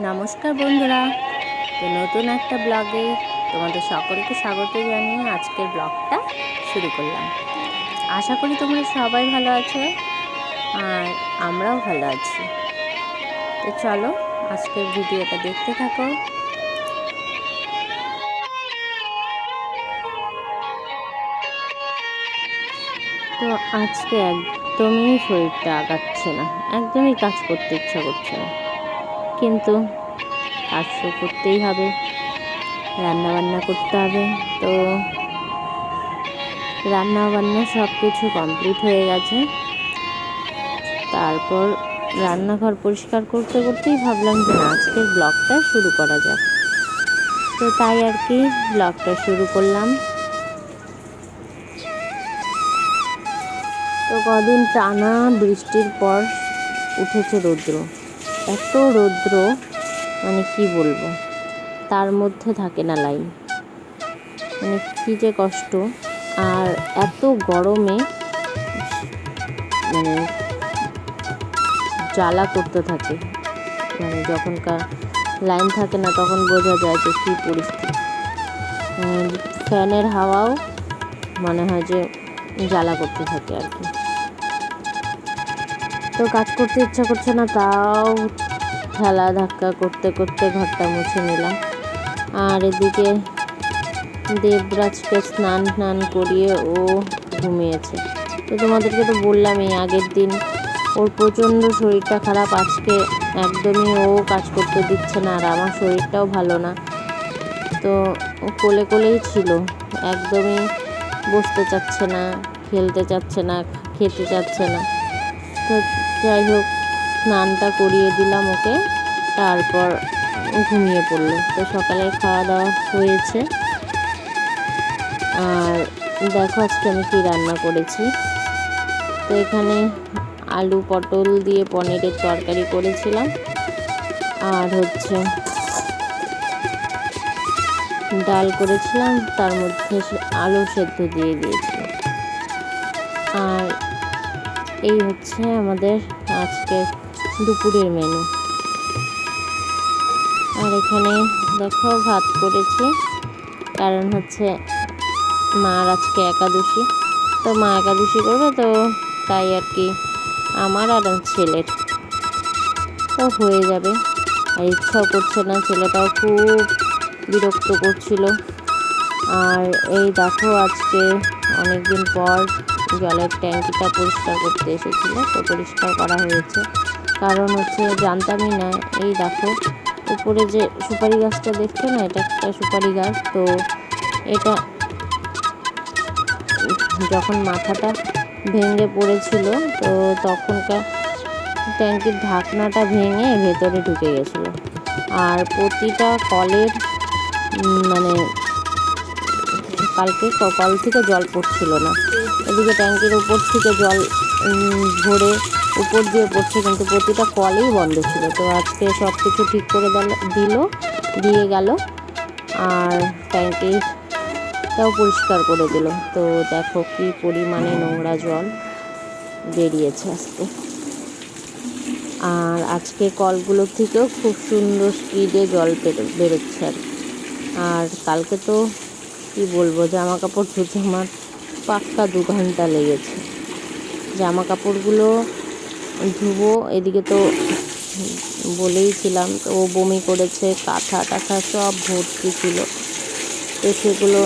নমস্কার বন্ধুরা। তো নতুন একটা ব্লগে তোমাদের সকলকে স্বাগত জানিয়ে আজকের ব্লগটা শুরু করলাম। আশা করি তোমরা সবাই ভালো আছো আর আমরাও ভালো আছি। তো চলো আজকের ভিডিওটা দেখতে থাকো। তো আজকে একদমই শরীরটা আগাচ্ছে না, একদমই কাজ করতে ইচ্ছা করছে না। কিন্তু কাজ তো করতেই হবে। রান্না বান্না করতে হবে। তো রান্না বান্না সব কিছু কমপ্লিট হয়ে গেছে। তারপর রান্নাঘর পরিষ্কার করতে করতেই ভাবলাম যে আজকের ব্লগটা শুরু করা যাক। তো তাই আর কি ব্লগটা শুরু করলাম। তো কদিন টানা বৃষ্টির পর উঠেছে রৌদ্র। এত রৌদ্র মানে কি বলব? তার মধ্যে থাকে না লাইন মানে কী যে কষ্ট। আর এত গরমে মানে জ্বালা করতে থাকে। মানে যখনকার লাইন থাকে না, তখন বোঝা যায় যে কী পরিস্থিতি। ফ্যানের হাওয়াও মনে হয় যে জ্বালা করতে থাকে আর কি। কাজ করতে ইচ্ছা করছে না, তাও ঠেলা ধাক্কা করতে করতে ঘরটা মুছে নিলাম। আর এদিকে দেবরাজকে স্নান টান করিয়ে ও ঘুমিয়েছে। তো তোমাদেরকে তো বললামই, আগের দিন ওর প্রচণ্ড শরীরটা খারাপ, আজকে একদমই ও কাজ করতে দিচ্ছে না, আর আমার শরীরটাও ভালো না। তো ও কোলে কোলেই ছিল, একদমই বসতে চাচ্ছে না, খেলতে চাচ্ছে না, খেতে চাচ্ছে না। যাই হোক, স্নানটা করিয়ে দিলাম ওকে। তারপর ঘুমিয়ে পড়ল। তো সকালে খাওয়া দাওয়া হয়েছে। আর দেখো, আজকে আমি কী রান্না করেছি। তো এখানে আলু পটল দিয়ে পনিরের তরকারি করেছিলাম। আর হচ্ছে ডাল করেছিলাম। তার মধ্যে আলু সেদ্ধ দিয়ে দিয়েছিলাম এই হচ্ছে আমাদের আজকে দুপুরের মেনু আর এখানে দেখো ভাত করেছি, কারণ হচ্ছে মার আজকে একাদশী। তো মা একাদশী করবে তো তাই আর কি আমার আর ছেলের। তো হয়ে যাবে। আর ইচ্ছাও করছে না, ছেলেটাও খুব বিরক্ত করছিল। আর এই দেখো আজকে অনেক দিন পর জলের ট্যাঙ্কিটা পরিষ্কার করতে এসেছিল, তো পরিষ্কার করা হয়েছে। কারণ হচ্ছে জানতামই না, এই দেখো, উপরে যে সুপারি গাছটা দেখছ না, এটা একটা সুপারি গাছ, তো এটা যখন মাথাটা ভেঙে পড়েছিল, তো তখনকার ট্যাঙ্কির ঢাকনাটা ভেঙে ভেতরে ঢুকে গেছিল। আর প্রতিটা কলের মানে কালকে ক- কল থেকে জল পড়ছিল না। এদিকে ট্যাঙ্কির উপর থেকে জল ভরে উপর দিয়ে পড়ছে, কিন্তু প্রতিটা কলেই বন্ধ ছিল। তো আজকে সব কিছু ঠিক করে দিল- দিয়ে গেল, আর ট্যাঙ্কিটাও পরিষ্কার করে দিল। তো দেখো কি পরিমাণে নোংরা জল বেরিয়েছে আজকে। আর আজকে কলগুলো থেকেও খুব সুন্দর স্পিডে জল বেরো- বেরোচ্ছে আর আর কালকে তো কি বলব, জামা কাপড় ধুতে আমার পাক্কা দু ঘণ্টা লেগেছে। জামা কাপড়গুলো ধুবো, এদিকে তো বলেইছিলাম তো ও বমি করেছে, কাঁথা টাথা সব ভর্তি ছিল। তো সেগুলো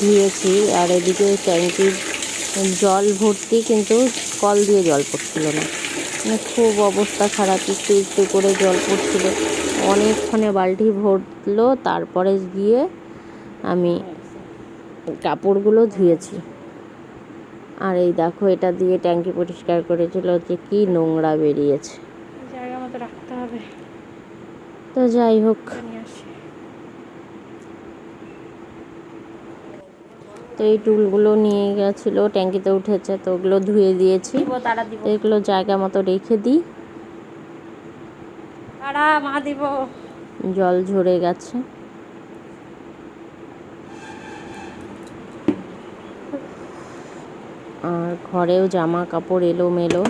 ধুয়েছি, আর এদিকে ট্যাঙ্কির জল ভর্তি, কিন্তু কল দিয়ে জল পড়ছিল না। মানে খুব অবস্থা খারাপ, একটু একটু করে জল পড়ছিল। অনেকক্ষণে বালতি ভরলো, তারপরে গিয়ে আমি কাপড়গুলো ধুয়েছি। আর এই দেখো এটা দিয়ে ট্যাঙ্কি পরিষ্কার করেছিল যে কি নোংরা বেরিয়েছে। জায়গা মতো রাখতে হবে। তো যাই হোক। তো এই টুলগুলো নিয়ে গেছিল ট্যাঙ্কিতে উঠেছে তো ওগুলো ধুয়ে দিয়েছি। এগুলো জায়গা মতো রেখে দিই। মা দিব। জল ঝরে গেছে। আর ঘরেও জামা কাপড় এলোমেলো,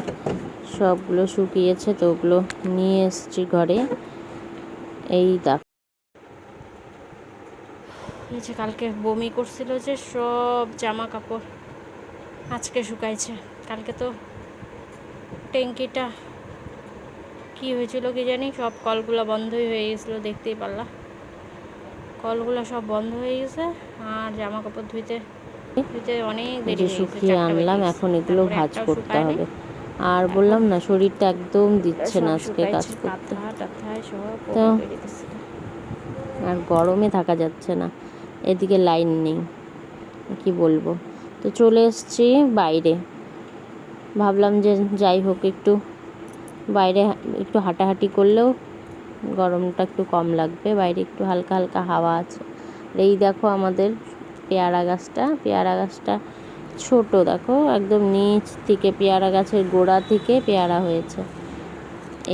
সবগুলো শুকিয়েছে তো ওগুলো নিয়ে এসেছি ঘরে। এই দেখ। যে কালকে বমি করছিল যে সব জামা কাপড় আজকে শুকাইছে। কালকে তো ট্যাঙ্কিটা কি হয়েছিল কি জানি, সব কলগুলো বন্ধই হয়ে গেছিল, দেখতেই পারলা। কলগুলো সব বন্ধ হয়ে গেছে আর জামা কাপড় ধুইতে যে শুকিয়ে আনলাম এখন এগুলো ভাজ করতে হবে। আর বললাম না শরীরটা একদম দিচ্ছে না আজকে কাজ করতে তো-। আর গরমে থাকা যাচ্ছে না এদিকে লাইন নেই কি বলব। তো চলে এসেছি বাইরে ভাবলাম যে যাই হোক একটু বাইরে একটু হাঁটাহাঁটি করলেও গরমটা একটু কম লাগবে বাইরে একটু হালকা হালকা হাওয়া আছে। এই দেখো আমাদের পেয়ারা গাছটা পেয়ারা গাছটা ছোট, দেখো, একদম নিচ থেকে পেয়ারা গাছের গোড়া থেকে পেয়ারা হয়েছে।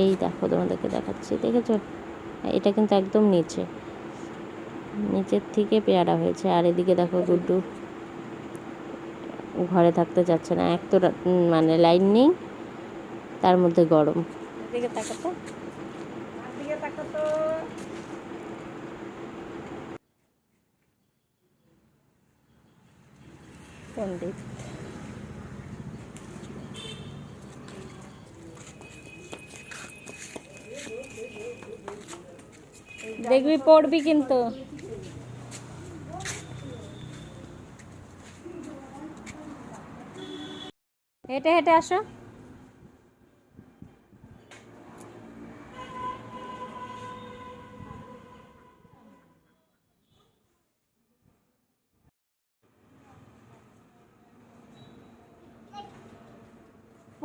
এই দেখো, তোমাদেরকে দেখাচ্ছি, দেখেছ? এটা কিন্তু একদম নিচে। নিচের থেকে পেয়ারা হয়েছে, আর এদিকে দেখো গুড্ডু ঘরে থাকতে চাচ্ছে না। এক তো মানে লাইন নেই, তার মধ্যে গরম। এদিকে তাকাতো। এদিকে তাকাতো। পণ্ডিত। দেখবি পড়বি কিন্তু। হেঁটে হেঁটে আসো।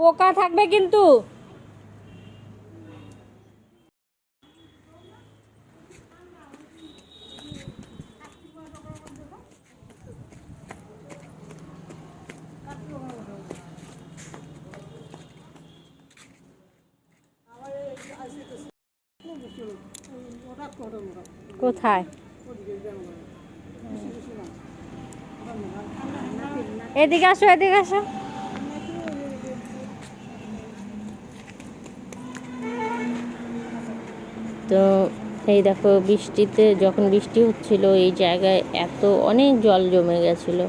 পোকা থাকবে কিন্তু। কোথায়? এদিকে আসো এদিকে আসো। তো এই দেখো বৃষ্টিতে, যখন বৃষ্টি হচ্ছিল, এই জায়গায় এত অনেক জল জমে গেছিল।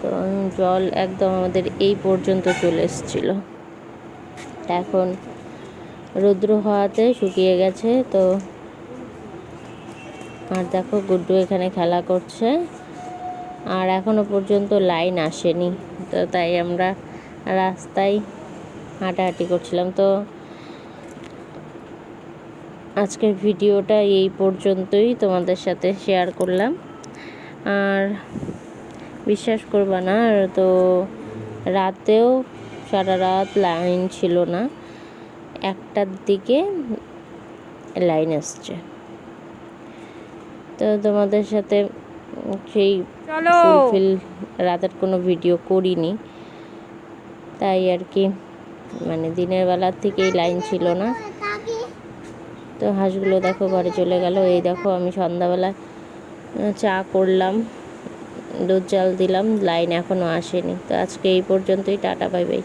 তো জল একদম আমাদের এই পর্যন্ত চলে এসেছিল। এখন রৌদ্র হওয়াতে শুকিয়ে গেছে, তো আর দেখো গুড্ডু এখানে খেলা করছে। আর এখনও পর্যন্ত লাইন আসেনি, তো তাই আমরা রাস্তায় হাঁটাহাঁটি করছিলাম। তো আজকের ভিডিওটা এই পর্যন্তই তোমাদের সাথে শেয়ার করলাম। আর বিশ্বাস করবা না তো রাতেও সারা রাত লাইন ছিল না একটার দিকে লাইন আসছে। তো তোমাদের সাথে সেই ফুলফিল রাতের কোনো ভিডিও করিনি। তাই আর কি মানে দিনের বেলার থেকেই লাইন ছিল না। তো হাঁসগুলো দেখো ঘরে চলে গেল। এই দেখো আমি সন্ধ্যাবেলা চা করলাম, দুধ জাল দিলাম, লাইন এখনও আসেনি। তো আজকে এই পর্যন্তই, টাটা, বাই বাই।